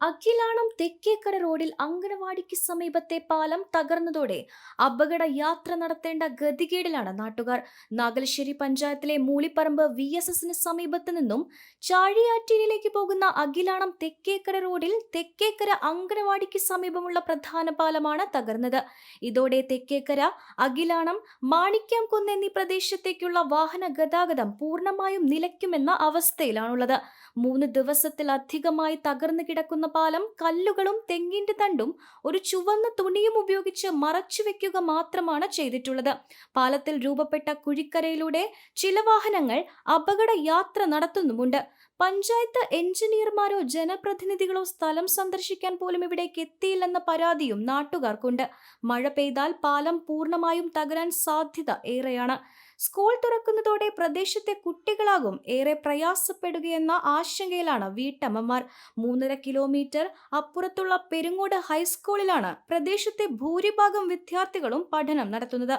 അഖിലാണം തെക്കേക്കര റോഡിൽ അംഗനവാടിക്ക് സമീപത്തെ പാലം തകർന്നതോടെ അപകട യാത്ര നടത്തേണ്ട ഗതികേടിലാണ് നാട്ടുകാർ. നാഗലശ്ശേരി പഞ്ചായത്തിലെ മൂളിപ്പറമ്പ് വി എസ് എസിന് സമീപത്ത് നിന്നും ചാഴിയാറ്റിയിലേക്ക് പോകുന്ന അഖിലാണം തെക്കേക്കര റോഡിൽ തെക്കേക്കര അംഗനവാടിക്ക് സമീപമുള്ള പ്രധാന പാലമാണ് തകർന്നത്. ഇതോടെ തെക്കേക്കര അഖിലാണം മാണിക്യാംകുന്ന് എന്നീ പ്രദേശത്തേക്കുള്ള വാഹന ഗതാഗതം പൂർണമായും നിലയ്ക്കുമെന്ന അവസ്ഥയിലാണുള്ളത്. മൂന്ന് ദിവസത്തിലധികമായി തകർന്നു കിടക്കുന്ന പാലം കല്ലുകളും തെങ്ങിന്റെ തണ്ടും ഒരു ചുവന്ന തുണിയും ഉപയോഗിച്ച് മറച്ചു വെക്കുക മാത്രമാണ് ചെയ്തിട്ടുള്ളത്. പാലത്തിൽ രൂപപ്പെട്ട കുഴിക്കരയിലൂടെ ചില വാഹനങ്ങൾ അപകട യാത്ര നടത്തുന്നുമുണ്ട്. പഞ്ചായത്ത് എഞ്ചിനീയർമാരോ ജനപ്രതിനിധികളോ സ്ഥലം സന്ദർശിക്കാൻ പോലും ഇവിടേക്ക് എത്തിയില്ലെന്ന പരാതിയും നാട്ടുകാർക്കുണ്ട്. മഴ പെയ്താൽ പാലം പൂർണമായും തകരാൻ സാധ്യത ഏറെയാണ്. സ്കൂൾ തുറക്കുന്നതോടെ പ്രദേശത്തെ കുട്ടികളാകും ഏറെ പ്രയാസപ്പെടുകയെന്ന ആശങ്കയിലാണ് വീട്ടമ്മമാർ. മൂന്നര കിലോമീറ്റർ അപ്പുറത്തുള്ള പെരുങ്ങോട് ഹൈസ്കൂളിലാണ് പ്രദേശത്തെ ഭൂരിഭാഗം വിദ്യാർത്ഥികളും പഠനം നടത്തുന്നത്.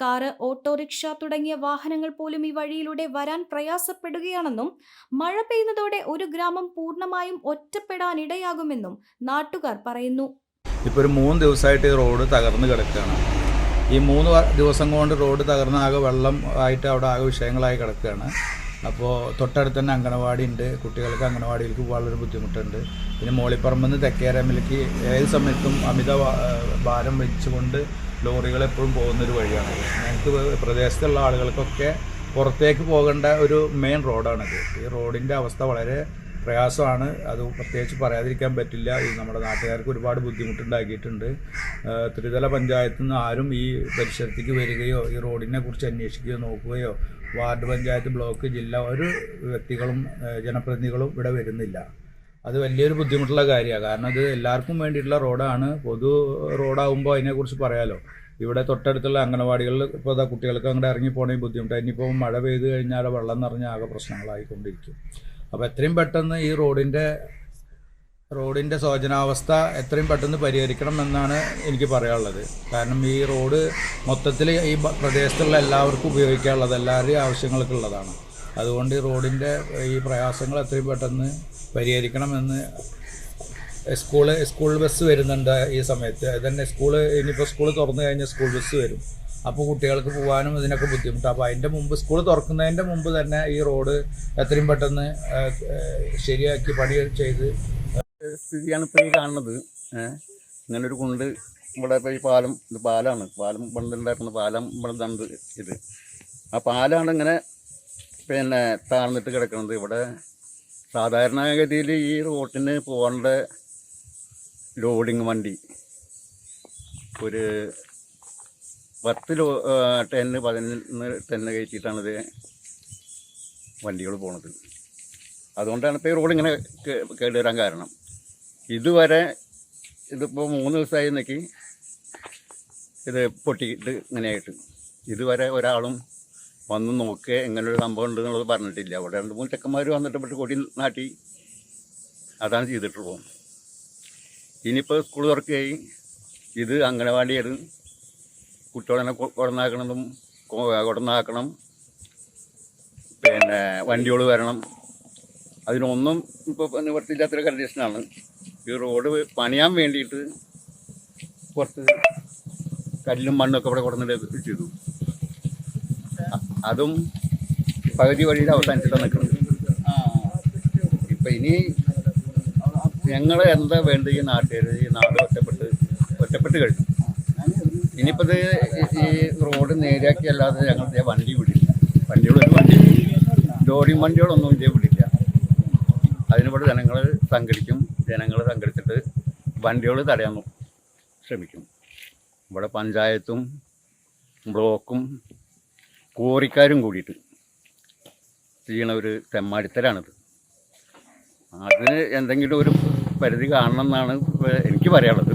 കാറ് ഓട്ടോറിക്ഷ തുടങ്ങിയ വാഹനങ്ങൾ പോലും ഈ വഴിയിലൂടെ വരാൻ പ്രയാസപ്പെടുകയാണെന്നും മഴ പെയ്യുന്നതോടെ ഒരു ഗ്രാമം പൂർണമായും ഒറ്റപ്പെടാനിടയാകുമെന്നും നാട്ടുകാർ പറയുന്നു. ഇപ്പോൾ ഒരു മൂന്ന് ദിവസമായിട്ട് ഈ റോഡ് തകർന്നു കിടക്കുകയാണ്. ഈ മൂന്ന് ദിവസം കൊണ്ട് റോഡ് തകർന്ന ആകെ വെള്ളം ആയിട്ട് അവിടെ ആകെ വിഷയങ്ങളായി കിടക്കുകയാണ്. അപ്പോൾ തൊട്ടടുത്ത് തന്നെ അംഗനവാടി ഉണ്ട്. കുട്ടികൾക്ക് അംഗനവാടിയിലേക്ക് വളരെ ബുദ്ധിമുട്ടുണ്ട്. പിന്നെ മോളിപ്പറമ്പിൽ നിന്ന് തെക്കേരമ്മിലേക്ക് ഏത് സമയത്തും അമിത ഭാരം വെച്ചുകൊണ്ട് ലോറികൾ എപ്പോഴും പോകുന്നൊരു വഴിയാണ് ഞങ്ങൾക്ക് പ്രദേശത്തുള്ള ആളുകൾക്കൊക്കെ പുറത്തേക്ക് പോകേണ്ട ഒരു മെയിൻ റോഡാണിത്. ഈ റോഡിന്റെ അവസ്ഥ വളരെ പ്രയാസമാണ്. അത് പ്രത്യേകിച്ച് പറയാതിരിക്കാൻ പറ്റില്ല. ഈ നമ്മുടെ നാട്ടുകാർക്ക് ഒരുപാട് ബുദ്ധിമുട്ടുണ്ടാക്കിയിട്ടുണ്ട്. ത്രിതല പഞ്ചായത്തിൽ നിന്ന് ആരും ഈ പരിസരത്തേക്ക് വരികയോ ഈ റോഡിനെ കുറിച്ച് അന്വേഷിക്കുകയോ നോക്കുകയോ വാർഡ് പഞ്ചായത്ത് ബ്ലോക്ക് ജില്ല ഒരു വ്യക്തികളും ജനപ്രതിനിധികളും ഇവിടെ വരുന്നില്ല. അത് വലിയൊരു ബുദ്ധിമുട്ടുള്ള കാര്യമാണ്. കാരണം ഇത് എല്ലാവർക്കും വേണ്ടിയിട്ടുള്ള റോഡാണ്. പൊതു റോഡാകുമ്പോൾ അതിനെക്കുറിച്ച് പറയാലോ? ഇവിടെ തൊട്ടടുത്തുള്ള അംഗനവാടികളിൽ ഇപ്പോൾ അതാ കുട്ടികൾക്ക് അങ്ങോട്ട് ഇറങ്ങി പോകണമെങ്കിൽ ബുദ്ധിമുട്ടാണ്. ഇനിയിപ്പോൾ മഴ പെയ്ത് കഴിഞ്ഞാൽ വെള്ളം നിറഞ്ഞ ആകെ പ്രശ്നങ്ങളായിക്കൊണ്ടിരിക്കും. അപ്പോൾ എത്രയും പെട്ടെന്ന് ഈ റോഡിന്റെ റോഡിന്റെ ശോചനാവസ്ഥ എത്രയും പെട്ടെന്ന് പരിഹരിക്കണം എന്നാണ് എനിക്ക് പറയാനുള്ളത്. കാരണം ഈ റോഡ് മൊത്തത്തിൽ ഈ പ്രദേശത്തുള്ള എല്ലാവർക്കും ഉപയോഗിക്കാനുള്ളത് എല്ലാവരുടെയും ആവശ്യങ്ങൾക്കുള്ളതാണ് അതുകൊണ്ട് ഈ റോഡിന്റെ ഈ പ്രയാസങ്ങൾ എത്രയും പെട്ടെന്ന് പരിഹരിക്കണമെന്ന് സ്കൂൾ സ്കൂൾ ബസ് വരുന്നുണ്ട് ഈ സമയത്ത്. അതന്നെ സ്കൂൾ ഇനിയിപ്പോൾ സ്കൂൾ തുറന്നു കഴിഞ്ഞാൽ സ്കൂൾ ബസ് വരും. അപ്പോൾ കുട്ടികൾക്ക് പോകാനും ഇതിനൊക്കെ ബുദ്ധിമുട്ടാണ് അപ്പോൾ അതിന്റെ മുമ്പ് സ്കൂൾ തുറക്കുന്നതിന്റെ മുമ്പ് തന്നെ ഈ റോഡ് എത്രയും പെട്ടെന്ന് ശരിയാക്കി പണി ചെയ്ത് സ്ഥിതിയാണ് ഇപ്പോൾ ഈ കാണുന്നത്. ഇങ്ങനൊരു കുണ്ട് ഇവിടെ ഇപ്പോൾ ഈ പാലം ഇത് പാലാണ്. പാലം പണ്ടുണ്ടാക്കുന്ന പാലം ദണ്ട് ഇത്. ആ പാലാണ് ഇങ്ങനെ പിന്നെ താഴ്ന്നിട്ട് കിടക്കുന്നത് ഇവിടെ സാധാരണഗതിയിൽ ഈ റോട്ടിന് പോകേണ്ട ലോഡിങ് വണ്ടി. ഒരു പത്ത് ലോ ടെന്ന് പതിനൊന്ന് ടെന്ന് കയറ്റിയിട്ടാണ് ഇത് വണ്ടികൾ പോണത്. അതുകൊണ്ടാണ് ഇപ്പോൾ ഈ റോഡ് ഇങ്ങനെ കേടുവരാൻ കാരണം. ഇതുവരെ ഇതിപ്പോൾ മൂന്ന് ദിവസമായി നിൽക്കി ഇത് പൊട്ടിയിട്ട് ഇങ്ങനെയായിട്ട്. ഇതുവരെ ഒരാളും വന്ന് നോക്കുക എങ്ങനെയൊരു സംഭവം ഉണ്ട് എന്നുള്ളത് പറഞ്ഞിട്ടില്ല. അവിടെ രണ്ട് മൂന്ന് ചെക്കന്മാർ വന്നിട്ട് പെട്ട് കൊടി നാട്ടി അതാണ് ചെയ്തിട്ടുള്ളത്. ഇനിയിപ്പോൾ സ്കൂൾ തുറക്കുകയായി. ഇത് അംഗനവാടിയാണ് കുട്ടികളെ കൊടന്നാക്കണതും കൊടന്നാക്കണം. പിന്നെ വണ്ടികൾ വരണം. അതിനൊന്നും ഇപ്പോൾ നിവർത്തിയില്ലാത്തൊരു കണ്ടീഷനാണ് ഈ റോഡ് പണിയാൻ വേണ്ടിയിട്ട് കുറച്ച് കല്ലും മണ്ണൊക്കെ ഇവിടെ കൊടുന്നിട്ട് ചെയ്തു. അതും പകുതി വഴിയിൽ അവസാനിച്ചിട്ടാണ് നിൽക്കുന്നത് ഇപ്പം ഇനി ഞങ്ങൾ എന്താ വേണ്ടത് ഈ നാട്ടുകാർ ഈ നാട് ഒറ്റപ്പെട്ട് ഒറ്റപ്പെട്ട് കഴിഞ്ഞു. ഇനിയിപ്പോൾ ഇത് ഈ റോഡ് നേരെയാക്കി അല്ലാതെ ഞങ്ങൾ ദേ വണ്ടി വിടില്ല. വണ്ടികൾ ഒരു വണ്ടി ലോറിയും വണ്ടികളൊന്നും ഇതേ വിടില്ല. അതിനോട് ജനങ്ങൾ സംഘടിക്കും. ജനങ്ങൾ സംഘടിച്ചിട്ട് വണ്ടികൾ തടയാൻ ശ്രമിക്കും. ഇവിടെ പഞ്ചായത്തും ബ്ലോക്കും കോറിക്കാരും കൂടിയിട്ട് ചെയ്യണ ഒരു തെമ്മാടിത്തരാണിത്. അതിന് എന്തെങ്കിലും ഒരു പരിധി കാണണം എന്നാണ് എനിക്ക് പറയാനുള്ളത്.